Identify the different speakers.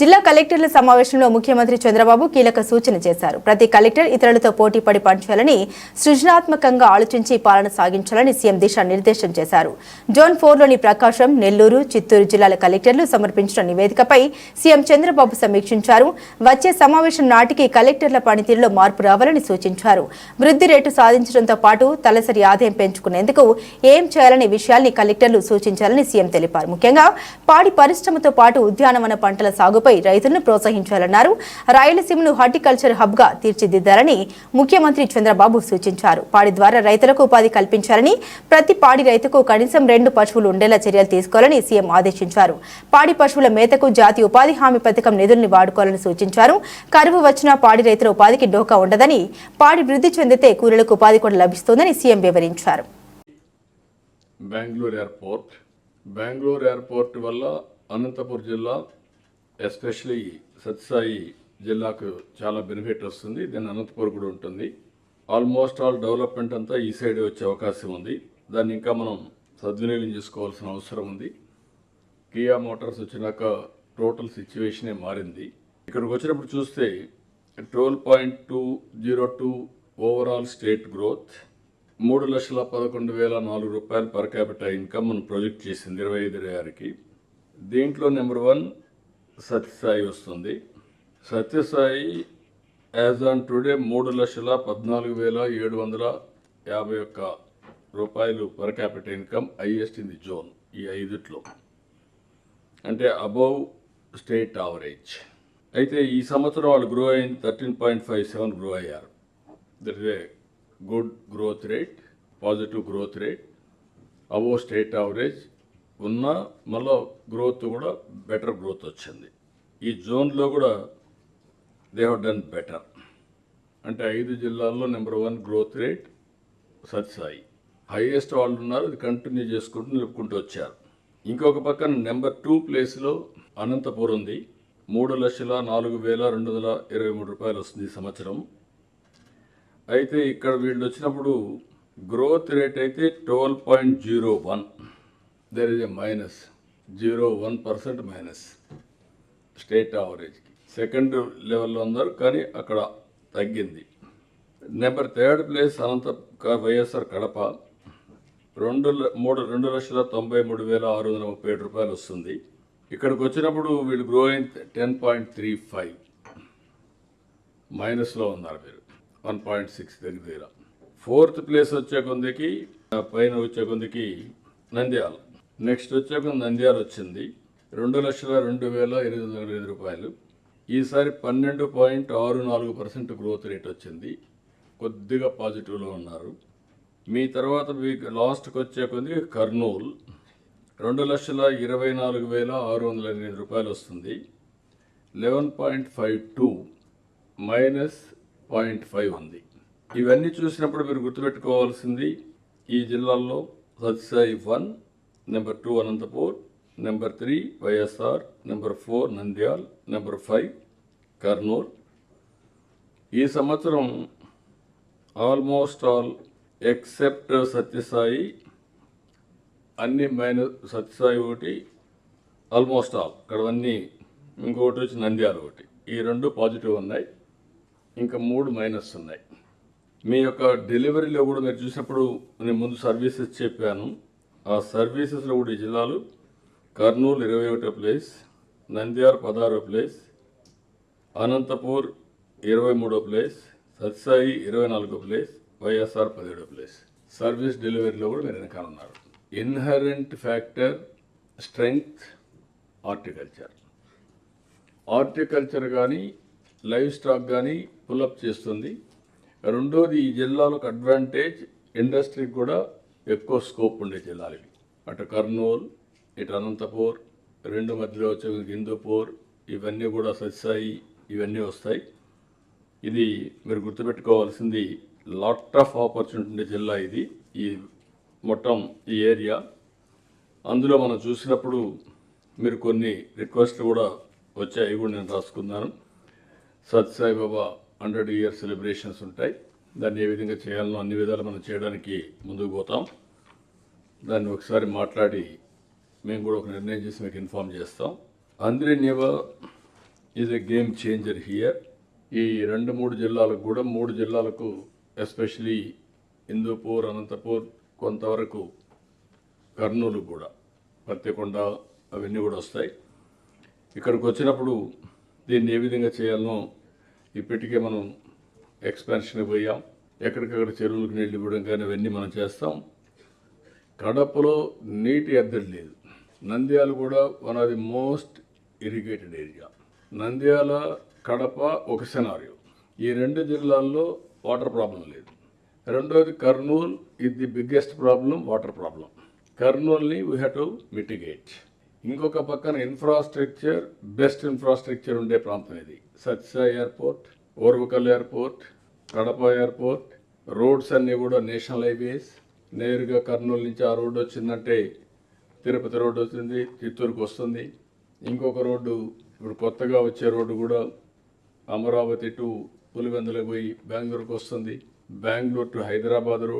Speaker 1: జిల్లా కలెక్టర్ల సమావేశంలో ముఖ్యమంత్రి చంద్రబాబు కీలక సూచన చేశారు. ప్రతి కలెక్టర్ ఇతరులతో పోటీ పడి పనిచేయాలని సృజనాత్మకంగా ఆలోచించి పాలన సాగించాలని సీఎం దిశా నిర్దేశం చేశారు. జోన్ ఫోర్లోని ప్రకాశం నెల్లూరు చిత్తూరు జిల్లాల కలెక్టర్లు సమర్పించిన నివేదికపై సీఎం చంద్రబాబు సమీక్షించారు. వచ్చే సమావేశం నాటికి కలెక్టర్ల పనితీరులో మార్పు రావాలని సూచించారు. వృద్ధి రేటు సాధించడంతో పాటు తలసరి ఆదాయం పెంచుకునేందుకు ఏం చేయాలనే విషయాల్ని కలెక్టర్లు సూచించాలని సీఎం తెలిపారు. ముఖ్యంగా పాడి పరిశ్రమతో పాటు ఉద్యానవన పంటల సాగు సాగుపై రైతులను ప్రోత్సహించాలన్నారు. రాయలసీమను హార్టికల్చర్ హబ్గా తీర్చిదిద్దాలని ముఖ్యమంత్రి చంద్రబాబు సూచించారు. పాడి ద్వారా రైతులకు ఉపాధి కల్పించాలని ప్రతి పాడి రైతుకు కనీసం రెండు పశువులు ఉండేలా చర్యలు తీసుకోవాలని సీఎం ఆదేశించారు. పాడి పశువుల మేతకు జాతీయ ఉపాధి హామీ పథకం నిధుల్ని వాడుకోవాలని సూచించారు. కరువు వచ్చిన పాడి రైతుల ఉపాధికి డోకా ఉండదని పాడి వృద్ధి చెందితే కూలీలకు ఉపాధి కూడా లభిస్తుందని సీఎం వివరించారు.
Speaker 2: బెంగళూరు ఎయిర్పోర్ట్. బెంగళూరు ఎయిర్పోర్ట్ వల్ల అనంతపురం జిల్లా ఎస్పెషలీ సత్సాయి జిల్లాకు చాలా బెనిఫిట్ వస్తుంది. దెన్ అనంతపురం కూడా ఉంటుంది. ఆల్మోస్ట్ ఆల్ డెవలప్మెంట్ అంతా ఈ సైడ్ వచ్చే అవకాశం ఉంది. దాన్ని ఇంకా మనం సద్వినియోగం చేసుకోవాల్సిన అవసరం ఉంది. కియా మోటార్స్ వచ్చినాక టోటల్ సిచ్యువేషనే మారింది. ఇక్కడికి వచ్చినప్పుడు చూస్తే twelve point two zero two overall state growth మూడు లక్షల పదకొండు వేల నాలుగు రూపాయలు పర్ క్యాపిటల్ ఇన్కమ్ మనం ప్రొజెక్ట్ చేసింది ఇరవై ఐదు ఇరవై ఆరుకి దీంట్లో నెంబర్ వన్ సత్యసాయి వస్తుంది. సత్యసాయి యాజ్ ఆన్ టుడే మూడు లక్షల పద్నాలుగు వేల ఏడు వందల యాభై ఒక్క రూపాయలు per capital income highest in the zone ఈ ఐదుట్లో. అంటే అబౌవ్ స్టేట్ యావరేజ్ అయితే ఈ సంవత్సరం వాళ్ళు గ్రో అయింది thirteen point five seven grow అయ్యారు. That is a good growth rate positive growth rate above state average ఉన్న మళ్ళీ గ్రోత్ కూడా బెటర్ గ్రోత్ వచ్చింది. ఈ జోన్లో కూడా దే హ్యావ్ డన్ బెటర్ అంటే ఐదు జిల్లాల్లో number one growth rate Sathya Sai. Highest వాళ్ళు ఉన్నారు అది కంటిన్యూ చేసుకుంటూ నిలుపుకుంటూ వచ్చారు. ఇంకొక పక్కన నెంబర్ టూ ప్లేస్లో అనంతపురం ఉంది. మూడు లక్షల నాలుగు వేల రెండు వందల ఇరవై మూడు రూపాయలు వస్తుంది ఈ సంవత్సరం. అయితే ఇక్కడ వీళ్ళు వచ్చినప్పుడు గ్రోత్ రేట్ అయితే twelve point zero one there is a minus zero one percent minus state యావరేజ్కి second లెవెల్లో ఉన్నారు కానీ అక్కడ తగ్గింది. Number third place Anantha YSR Kadapa. రెండు మూడు రెండు లక్షల తొంభై మూడు వేల ఆరు వందల ముప్పై ఏడు రూపాయలు వస్తుంది. ఇక్కడికి వచ్చినప్పుడు వీళ్ళు గ్రో అయిన టెన్ పాయింట్ త్రీ ఫైవ్ మైనస్లో ఉన్నారు మీరు వన్ పాయింట్ సిక్స్ దగ్గర. దగ్గర ఫోర్త్ ప్లేస్ వచ్చే కొందికి పైన వచ్చే కొందికి నంద్యాల. నెక్స్ట్ వచ్చే కొంది నంద్యాల వచ్చింది. రెండు లక్షల రెండు వేల ఎనిమిది వందల ఐదు రూపాయలు. ఈసారి పన్నెండు పాయింట్ ఆరు నాలుగు పర్సెంట్ గ్రోత్ రేట్ వచ్చింది. కొద్దిగా పాజిటివ్లో ఉన్నారు. మీ తర్వాత మీకు లాస్ట్కి వచ్చే కొద్ది కర్నూలు. రెండు లక్షల ఇరవై నాలుగు వేల ఆరు వందల ఎనిమిది రూపాయలు వస్తుంది. Eleven point five two minus point five ఉంది. ఇవన్నీ చూసినప్పుడు మీరు గుర్తుపెట్టుకోవాల్సింది ఈ జిల్లాల్లో Sathya Sai one number two Anantapur number three YSR number four Nandyal number five Kurnool. ఈ సంవత్సరం ఆల్మోస్ట్ ఆల్ ఎక్సెప్ట్ సత్యసాయి అన్ని మైనస్ సత్యసాయి ఒకటి ఆల్మోస్ట్ ఆల్. ఇక్కడ అన్నీ ఇంకొకటి వచ్చి నంద్యాల ఒకటి. ఈ రెండు పాజిటివ్ ఉన్నాయి ఇంకా మూడు మైనస్ ఉన్నాయి. మీ యొక్క డెలివరీలో కూడా మీరు చూసినప్పుడు నేను ముందు సర్వీసెస్ చెప్పాను. ఆ సర్వీసెస్లో కూడా ఈ జిల్లాలు కర్నూలు ఇరవై ఒకటో ప్లేస్ నంద్యాల పదహారో ప్లేస్ అనంతపూర్ ఇరవై మూడో ప్లేస్ సత్సాయి ఇరవై నాలుగో ప్లేస్ వైఎస్ఆర్ పదిహేడో ప్లేస్. సర్వీస్ డెలివరీలో కూడా మీరు వెనకాలన్నారు. Inherent factor strength horticulture. Horticulture కానీ లైవ్ స్టాక్ కానీ పుల్అప్ చేస్తుంది. రెండోది ఈ జిల్లాలకు అడ్వాంటేజ్ ఇండస్ట్రీకి కూడా ఎక్కువ స్కోప్ ఉండే జిల్లాలు ఇవి. అటు కర్నూలు ఇటు అనంతపూర్ రెండు మధ్యలో వచ్చే హిందూపూర్ ఇవన్నీ కూడా సత్సాయి ఇవన్నీ వస్తాయి. ఇది మీరు గుర్తుపెట్టుకోవాల్సింది లాట్ ఆఫ్ ఆపర్చునిటీ ఉండే జిల్లా ఇది ఈ మొత్తం ఈ ఏరియా. అందులో మనం చూసినప్పుడు మీరు కొన్ని రిక్వెస్ట్లు కూడా వచ్చాయి కూడా నేను రాసుకున్నాను. Sathya Sai Baba hundred year celebrations ఉంటాయి. దాన్ని ఏ విధంగా చేయాలనో అన్ని విధాలు మనం చేయడానికి ముందుకు పోతాం. దాన్ని ఒకసారి మాట్లాడి మేము కూడా ఒక నిర్ణయం చేసి మీకు ఇన్ఫామ్ చేస్తాం. అందరి నివ is a game changer here ఈ రెండు మూడు జిల్లాలకు కూడా మూడు జిల్లాలకు ఎస్పెషలీ హిందూపూర్ అనంతపూర్ కొంతవరకు కర్నూలు కూడా పత్తికొండ అవన్నీ కూడా వస్తాయి. ఇక్కడికి వచ్చినప్పుడు దీన్ని ఏ విధంగా చేయాలనో ఇప్పటికే మనం ఎక్స్పెన్షన్ పోయాం. ఎక్కడికక్కడ చెరువులకు నీళ్ళు ఇవ్వడం కానీ అవన్నీ మనం చేస్తాం. కడపలో నీటి ఎద్దడి లేదు. నంద్యాల కూడా one of the most irrigated area Nandyal Kadapa ఒక సెనారియో ఈ రెండు జిల్లాల్లో వాటర్ ప్రాబ్లం లేదు. రెండోది కర్నూల్ ఇది the biggest problem water problem కర్నూల్ని we have to mitigate ఇంకొక పక్కన ఇన్ఫ్రాస్ట్రక్చర్ బెస్ట్ ఇన్ఫ్రాస్ట్రక్చర్ ఉండే ప్రాంతం ఇది. Sathya airport Orvakal airport Kadapa airport roads అన్నీ కూడా నేషనల్ హైవేస్. నేరుగా కర్నూలు నుంచి ఆ రోడ్డు వచ్చిందంటే తిరుపతి రోడ్డు వచ్చింది చిత్తూరుకు వస్తుంది. ఇంకొక రోడ్డు ఇప్పుడు కొత్తగా వచ్చే రోడ్డు కూడా అమరావతి టు పులివెందులకు పోయి బెంగళూరుకు వస్తుంది. Bengaluru to Hyderabad road.